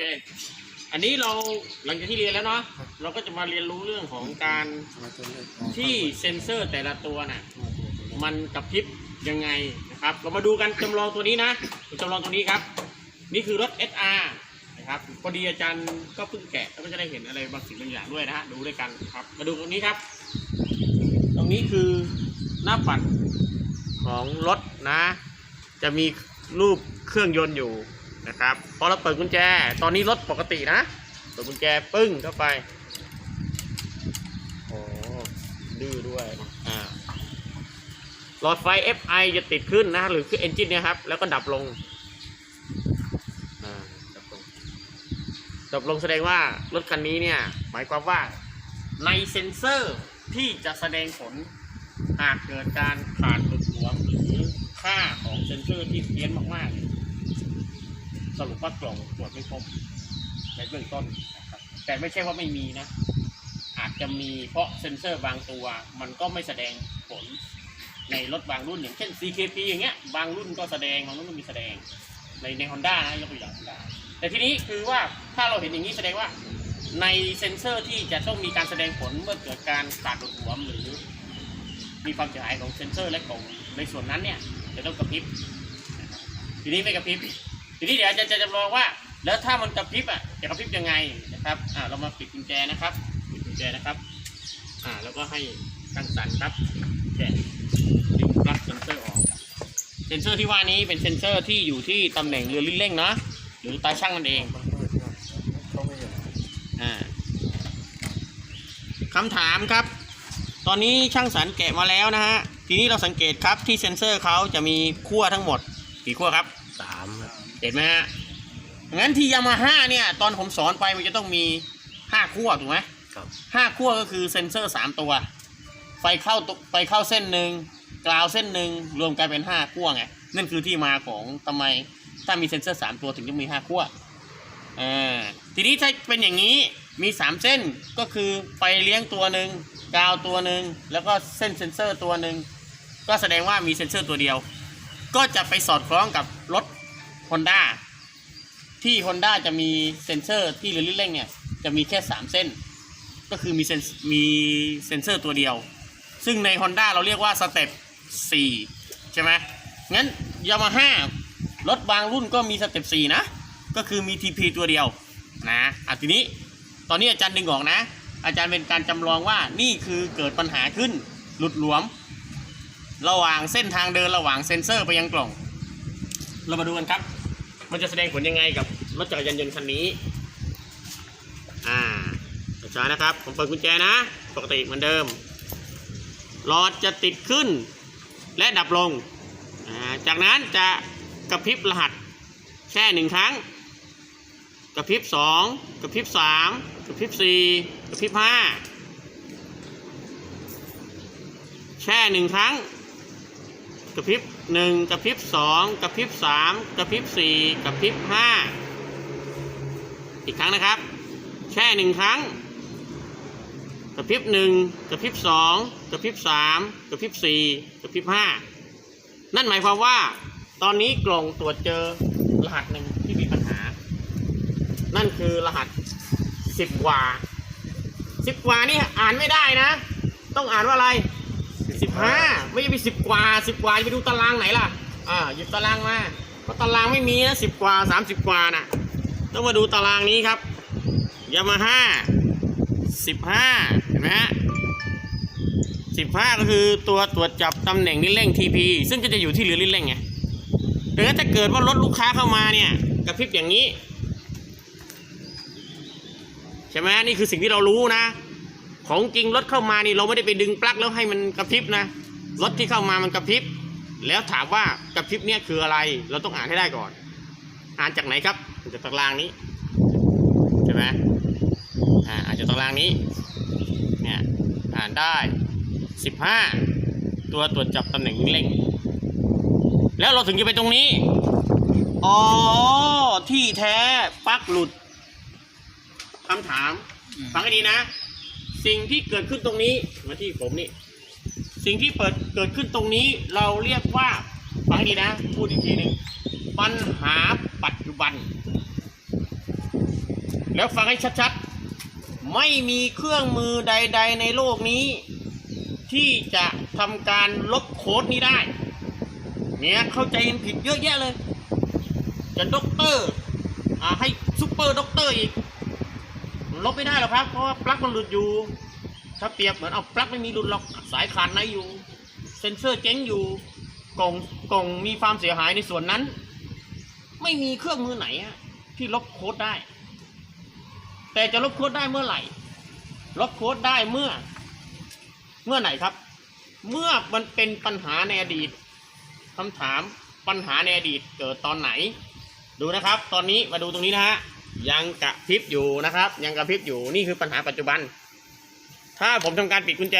เค อันนี้เราหลังจากที่เรียนแล้วเนาะเราก็จะมาเรียนรู้เรื่องของการที่เซ็นเซอร์แต่ละตัวน่ะมันกระพริบยังไงนะครับ เรามาดูกันจำลองตัวนี้นะจำลองตัวนี้ครับ นี่คือรถ SR นะครับพอดีอาจารย์ก็เพิ่งแกะแล้วก็จะได้เห็นอะไรบางสิ่งบางอย่างด้วยนะฮะดูด้วยกันครับ มาดูตรงนี้ครับ ตรงนี้คือหน้าปัดของรถนะ จะมีรูปเครื่องยนต์อยู่ นะครับพอเราเปิดกุญแจ ตอนนี้รถปกตินะ เปิดกุญแจปึ้งเข้าไปโอ้ดื้อด้วยอ่าหลอดไฟ FI จะติดขึ้นนะ หรือคือเอนจินเนี่ยครับ แล้วก็ดับลงดับลง ดับลงแสดงว่ารถคันนี้เนี่ย หมายความว่าในเซ็นเซอร์ที่จะแสดงผลหากเกิดการขาดหลุดหลวมหรือค่าของเซ็นเซอร์ที่เพี้ยนมากๆ สรุปว่ากล่องตรวจไม่ครบในเบื้องต้นนะครับแต่ไม่ใช่ว่าไม่มีนะ อาจจะมีเพราะเซ็นเซอร์บางตัวมันก็ไม่แสดงผลในรถบางรุ่นอย่างเช่น CKP อย่างเงี้ยบางรุ่นก็แสดงบางรุ่นไม่มีแสดงในใน Honda นะยกตัวอย่าง Honda แต่ทีนี้คือว่าถ้าเราเห็นอย่างนี้แสดงว่าในเซ็นเซอร์ที่จะต้องมีการแสดงผลเมื่อเกิดการขาดหลุดหวมหรือมีความเสียหายของเซ็นเซอร์และกล่องในส่วนนั้นเนี่ยจะต้องกระพริบทีนี้ไม่กระพริบ ทีนี้เดี๋ยวจารย์จะจำลองว่า แล้วถ้ามันกระพริบอะจะกระพริบยังไงนะครับอ่าเรามาปิดกุญแจนะครับปิดกุญแจนะครับอ่าแล้วก็ให้ตั้งสันครับแกะดึงปลั๊กเซนเซอร์ออกเซนเซอร์ที่ว่านี้เป็นเซนเซอร์ที่อยู่ที่ตำแหน่งเรือลิ้นเร่งนะหรือตาช่างนั่นเองอ่าคำถามครับ ตอนนี้ช่างสันแกะมาแล้วนะฮะทีนี้เราสังเกตครับที่เซ็นเซอร์เขาจะมีขั้วทั้งหมดกี่ขั้วครับามเห็นไหมฮะงั้นที่ยามาฮ่าเนี่ย ตอนผมสอนไปมันจะต้องมีห้าขั้วถูกไหมครับ ห้าขั้วก็คือเซ็นเซอร์สามตัว ไฟเข้าตุไฟเข้าเส้นหนึ่งกราวเส้นหนึ่งรวมกลายเป็นห้าขั้วไงนั่นคือที่มาของทำไมถ้ามีเซ็นเซอร์สามตัวถึงจะมีห้าขั้วอ่าทีนี้ถ้าเป็นอย่างนี้มีสามเส้นก็คือไฟเลี้ยงตัวหนึ่งกราวตัวหนึ่งแล้วก็เส้นเซ็นเซอร์ตัวหนึ่งก็แสดงว่ามีเซ็นเซอร์ตัวเดียว ก็จะไปสอดคล้องกับรถ Honda ที่ Honda จะมีเซ็นเซอร์ที่เรือลิ้นเร่งเนี่ย จะมีแค่ 3 เส้น ก็คือมีเซนมีเซ็นเซอร์ตัวเดียว ซึ่งใน Honda เราเรียกว่าสเต็ป4ใช่ไหมงั้นยามาฮ่ารถบางรุ่นก็มีสเต็ป4นะ ก็คือมี TP ตัวเดียวนะอะทีนี้ตอนนี้อาจารย์ดึงออกนะ อาจารย์เป็นการจำลองว่านี่คือเกิดปัญหาขึ้นหลุดหลวม ระหว่างเส้นทางเดินระหว่างเซ็นเซอร์ไปยังกล่อง เรามาดูกันครับ มันจะแสดงผลยังไงกับรถจักรยานยนต์คันนี้ อ่าช้านะครับ ผมเปิดกุญแจนะ ปกติเหมือนเดิม หลอดจะติดขึ้น และดับลงาจากนั้นจะกระพริบรหัสแค่หนึ่งครั้ง กระพริบสองกระพริบสามกระพริบสี่กระพริบห้าแช่หนึ่งครั้ง กระพริบหนึ่งกระพริบสองกระพริบสามกระพริบสี่กระพริบห้าอีกครั้งนะครับ แช่หนึ่งครั้ง กระพริบหนึ่งกระพริบสองกระพริบสามกระพริบสี่กระพริบห้านั่นหมายความว่า ตอนนี้กล่องตรวจเจอรหัสหนึ่งที่มีปัญหา นั่นคือรหัสสิบว่าสิบว่านี่อ่านไม่ได้นะ ต้องอ่านว่าอะไร สิบห้าไม่ใช่ไปสิบกว่าสิบกว่าจะไปดูตารางไหนล่ะอ่าหยิบตารางมาเพราะตารางไม่มีนะสิบกว่าสามสิบกว่าน่ะต้องมาดูตารางนี้ครับยามาฮ่าสิบห้าเห็นไหมฮะสิบห้าก็คือตัวตรวจจับตำแหน่งลิ้นเร่ง TP ซึ่งก็จะอยู่ที่เรือลิ้นเร่งไงดังนั้นถ้าเกิดว่ารถลูกค้าเข้ามาเนี่ยกระพริบอย่างนี้ใช่ไหมนี่คือสิ่งที่เรารู้นะ ของจริงรถเข้ามานี่เราไม่ได้ไปดึงปลั๊กแล้วให้มันกระพริบนะรถที่เข้ามามันกระพริบแล้วถามว่ากระพริบเนี่ยคืออะไร เราต้องอ่านให้ได้ก่อน อ่านจากไหนครับอานจากตารางนี้ใช่ไหมอ่าอ่านจากตารางนี้เนี่ยอ่านได้สิบห้าตัวตรวจจับตำแหน่งเร่ง แล้วเราถึงจะไปตรงนี้อ๋อที่แท้ปลั๊กหลุดคำถามฟังให้ดีนะ สิ่งที่เกิดขึ้นตรงนี้มาที่ผมนี่ สิ่งที่เปิดเกิดขึ้นตรงนี้เราเรียกว่าฟังให้ดีนะ พูดอีกทีหนึ่งปัญหาปัจจุบัน แล้วฟังให้ชัดๆ ไม่มีเครื่องมือใด ๆ ในโลกนี้ ที่จะทำการลบโค้ดนี้ได้ เนี่ยเข้าใจผิดเยอะแยะเลย จะด็อกเตอร์อให้ซูเปอร์ด็อกเตอร์อีก ลบไม่ได้หรอกครับ เพราะว่าปลั๊กมันหลุดอยู่ ถ้าเปรียบเหมือนเอาปลั๊กไม่มีหลุดหรอกสายขาดในอยู่ เซนเซอร์เจ๊งอยู่กล่องกล่องมีความเสียหายในส่วนนั้น ไม่มีเครื่องมือไหนอะที่ลบโค้ดได้ แต่จะลบโค้ดได้เมื่อไหร่ ลบโค้ดได้เมื่อ เมื่อไหนครับ เมื่อมันเป็นปัญหาในอดีตคำถามปัญหาในอดีตเกิดตอนไหน ดูนะครับ ตอนนี้มาดูตรงนี้นะฮะ ยังกระพริบอยู่นะครับ ยังกระพริบอยู่นี่คือปัญหาปัจจุบัน ถ้าผมทำการปิดกุญแจ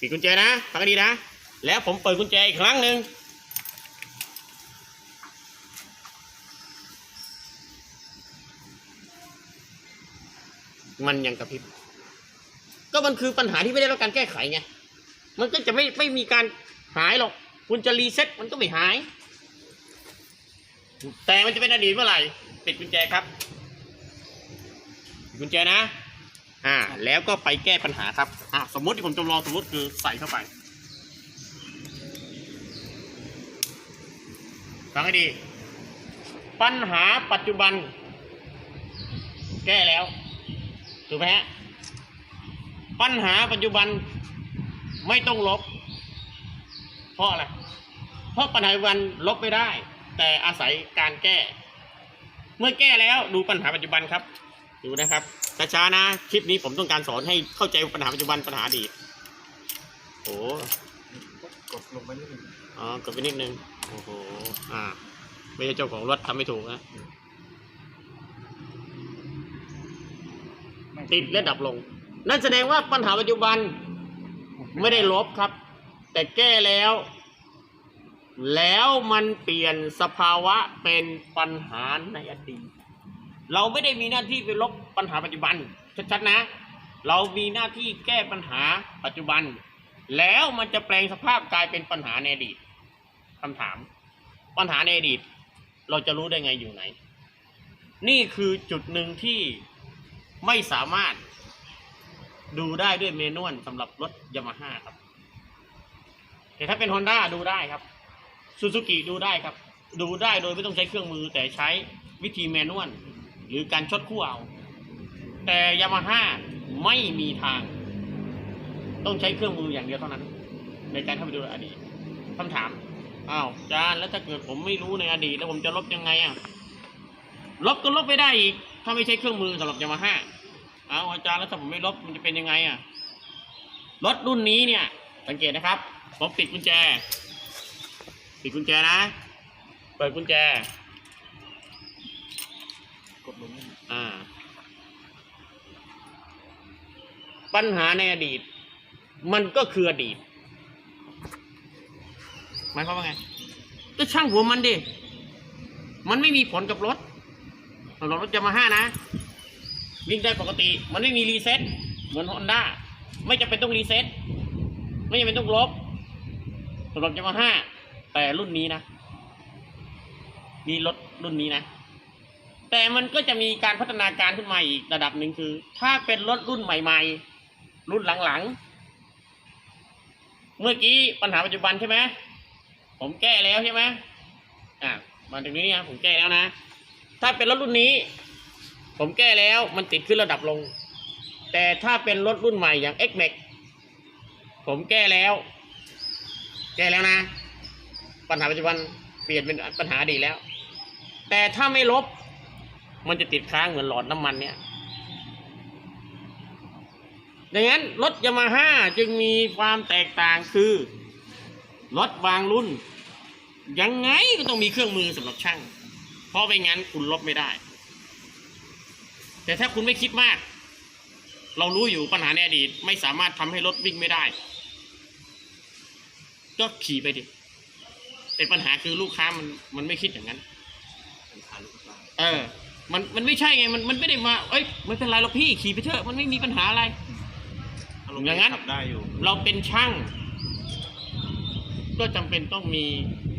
ปิดกุญแจนะฟังดีนะ แล้วผมเปิดกุญแจอีกครั้งหนึ่งมันยังกระพริบ ก็มันคือปัญหาที่ไม่ได้รับการแก้ไขไงมันก็จะไม่ไม่มีการหายหรอก คุณจะรีเซ็ตมันก็ไม่หาย แต่มันจะเป็นอดีตเมื่อไหร่ปิดกุญแจครับกุญแจนะ อ่า แล้วก็ไปแก้ปัญหาครับ อ่าสมมติที่ผมจำลองสมมติคือใส่เข้าไปฟังให้ดี ปัญหาปัจจุบัน แก้แล้วถูกไหมฮะปัญหาปัจจุบันไม่ต้องลบ เพราะอะไร เพราะปัญหาปัจจุบันลบไม่ได้ แต่อาศัยการแก้ เมื่อแก้แล้วดูปัญหาปัจจุบันครับ ดูนะครับช้าๆนะ คลิปนี้ผมต้องการสอนให้เข้าใจปัญหาปัจจุบันปัญหาอดีตโอ้กดลงไปนิดนึงอ๋อกดไปนิดนึงโอ้โหอ่า ไม่ใช่เจ้าของรถทำไม่ถูกนะติดและดับลง นั่นแสดงว่าปัญหาปัจจุบันไม่ได้ลบครับ แต่แก้แล้ว แล้วมันเปลี่ยนสภาวะเป็นปัญหาในอดีต เราไม่ได้มีหน้าที่ไปลบปัญหาปัจจุบัน ชัดๆนะ เรามีหน้าที่แก้ปัญหาปัจจุบัน แล้วมันจะแปลงสภาพกลายเป็นปัญหาในอดีตคำถาม ปัญหาในอดีต เราจะรู้ได้ไงอยู่ไหน นี่คือจุดหนึ่งที่ไม่สามารถดูได้ด้วยเมนวลสำหรับรถยามาฮ่าครับแต่ถ้าเป็น Honda ดูได้ครับ ซูซูกิดูได้ครับ ดูได้โดยไม่ต้องใช้เครื่องมือ แต่ใช้วิธีแมนวลหรือการชดคู่เอา แต่ยามาฮ่าไม่มีทาง ต้องใช้เครื่องมืออย่างเดียวเท่านั้น ในการเข้าไปดูอดีตคำถามอ้าวอาจารย์แล้วถ้าเกิดผมไม่รู้ในอดีตแล้วผมจะลบยังไงอะลบก็ลบไม่ได้อีกถ้าไม่ใช้เครื่องมือสำหรับยามาฮ่าเอาอาจารย์แล้วถ้าผมไม่ลบมันจะเป็นยังไงอะรถรุ่นนี้เนี่ย สังเกตนะครับผมปิดกุญแจ ปิดกุญแจนะ เปิดกุญแจ กดลงนิดนึงอ่า ปัญหาในอดีต มันก็คืออดีตหมายความว่าไงก็ช่างหัวมันดิ มันไม่มีผลกับรถสำหรับรถยามาฮ่านะ วิ่งได้ปกติ มันไม่มีรีเซ็ตเหมือนฮอนด้าไม่จำเป็นต้องรีเซ็ตไม่จำเป็นต้องลบสำหรับยามาฮ่า แต่รุ่นนี้นะมีรถรุ่นนี้นะ แต่มันก็จะมีการพัฒนาการขึ้นมาอีกระดับหนึ่งคือ ถ้าเป็นรถรุ่นใหม่ ๆ รุ่นหลังๆ เมื่อกี้ปัญหาปัจจุบันใช่ไหมผมแก้แล้วใช่ไหมอะมาถึงนี้นะผมแก้แล้วนะ ถ้าเป็นรถรุ่นนี้ ผมแก้แล้วมันติดขึ้นระดับลง แต่ถ้าเป็นรถรุ่นใหม่อย่าง X Max ผมแก้แล้ว แก้แล้วนะ ปัญหาปัจจุบันเปลี่ยนเป็นปัญหาดีแล้ว แต่ถ้าไม่ลบ มันจะติดค้างเหมือนหลอดน้ำมันเนี่ยดังนั้นรถยามาฮ่าจึงมีความแตกต่างคือรถบางรุ่น ยังไงก็ต้องมีเครื่องมือสำหรับช่าง เพราะไม่งั้นคุณลบไม่ได้ แต่ถ้าคุณไม่คิดมาก เรารู้อยู่ปัญหาในอดีต ไม่สามารถทำให้รถวิ่งไม่ได้ ก็ขี่ไปดิ แต่ปัญหาคือลูกค้ามันมันไม่คิดอย่างนั้นปัญหาลูกค้าเออ มันมันไม่ใช่ไง มันมันไม่ได้มาเอ้ยไม่เป็นไรหรอกพี่ขี่ไปเถอะมันไม่มีปัญหาอะไร อย่างนั้นขับได้อยู่ เราเป็นช่าง ก็จำเป็นต้องมี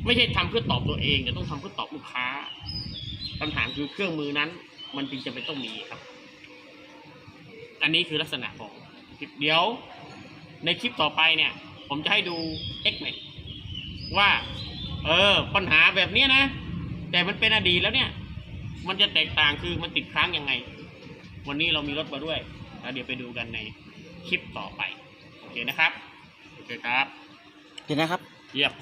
ไม่ใช่ทำเพื่อตอบตัวเองแต่ต้องทำเพื่อตอบลูกค้าคำถามคือเครื่องมือนั้น มันจึงจะเป็นต้องมีครับ อันนี้คือลักษณะของคลิปเดี๋ยว ในคลิปต่อไปเนี่ย ผมจะให้ดู x m a x ว่า เออ ปัญหาแบบเนี้ยนะ แต่มันเป็นอดีตแล้วเนี่ย มันจะแตกต่างคือมันติดค้างยังไง วันนี้เรามีรถมาด้วยแล้วเดี๋ยวไปดูกันในคลิปต่อไป โอเคนะครับ โอเคครับเดี๋ยวนะครับ เยียบ